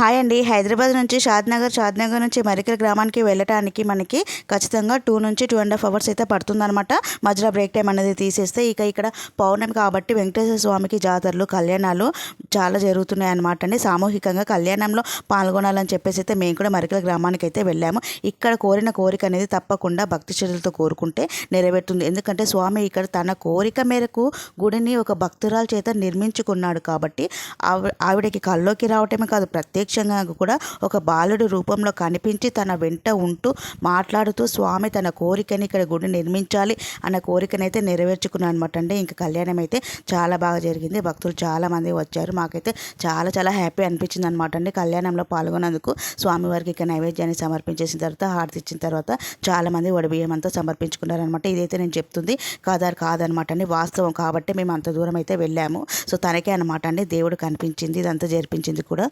Hi అండి. హైదరాబాద్ నుంచి షాద్నగర్ షాద్నగర్ నుంచి మరికల్ గ్రామానికి వెళ్ళటానికి మనకి ఖచ్చితంగా టూ నుంచి టూ అండ్ హాఫ్ అవర్స్ అయితే పడుతుందన్నమాట. మధ్యలో బ్రేక్ టైం అనేది తీసేస్తే ఇక ఇక్కడ పౌర్ణమి కాబట్టి వెంకటేశ్వర స్వామికి జాతరలు కళ్యాణాలు చాలా జరుగుతున్నాయి అనమాట అండి. సామూహికంగా కళ్యాణంలో పాల్గొనాలని చెప్పేసి అయితే మేము కూడా మరికల గ్రామానికి అయితే వెళ్ళాము. ఇక్కడ కోరిన కోరిక అనేది తప్పకుండా భక్తి శ్రద్ధలతో కోరుకుంటే నెరవేరుతుంది. ఎందుకంటే స్వామి ఇక్కడ తన కోరిక మేరకు గుడిని ఒక భక్తురాల చేత నిర్మించుకున్నాడు కాబట్టి ఆవి ఆవిడకి కల్లోకి రావటమే కాదు ప్రత్యేక ప్రత్యక్షంగా కూడా ఒక బాలుడు రూపంలో కనిపించి తన వెంట ఉంటూ మాట్లాడుతూ స్వామి తన కోరికని ఇక్కడ గుడి నిర్మించాలి అన్న కోరికనైతే నెరవేర్చుకున్నాను అనమాట అండి ఇంకా కళ్యాణం అయితే చాలా బాగా జరిగింది. భక్తులు చాలామంది వచ్చారు. మాకైతే చాలా చాలా హ్యాపీ అనిపించింది అనమాట అండి కళ్యాణంలో పాల్గొన్నందుకు స్వామివారికి ఇక నైవేద్యాన్ని సమర్పించేసిన తర్వాత హారతి ఇచ్చిన తర్వాత చాలా మంది అంతా సమర్పించుకున్నారనమాట ఇదైతే నేను చెప్తుంది కాదారు కాదనమాట అండి వాస్తవం కాబట్టి మేము అంత దూరం అయితే వెళ్ళాము. సో తనకే అనమాట అండి దేవుడు కనిపించింది ఇదంతా జరిపించింది కూడా.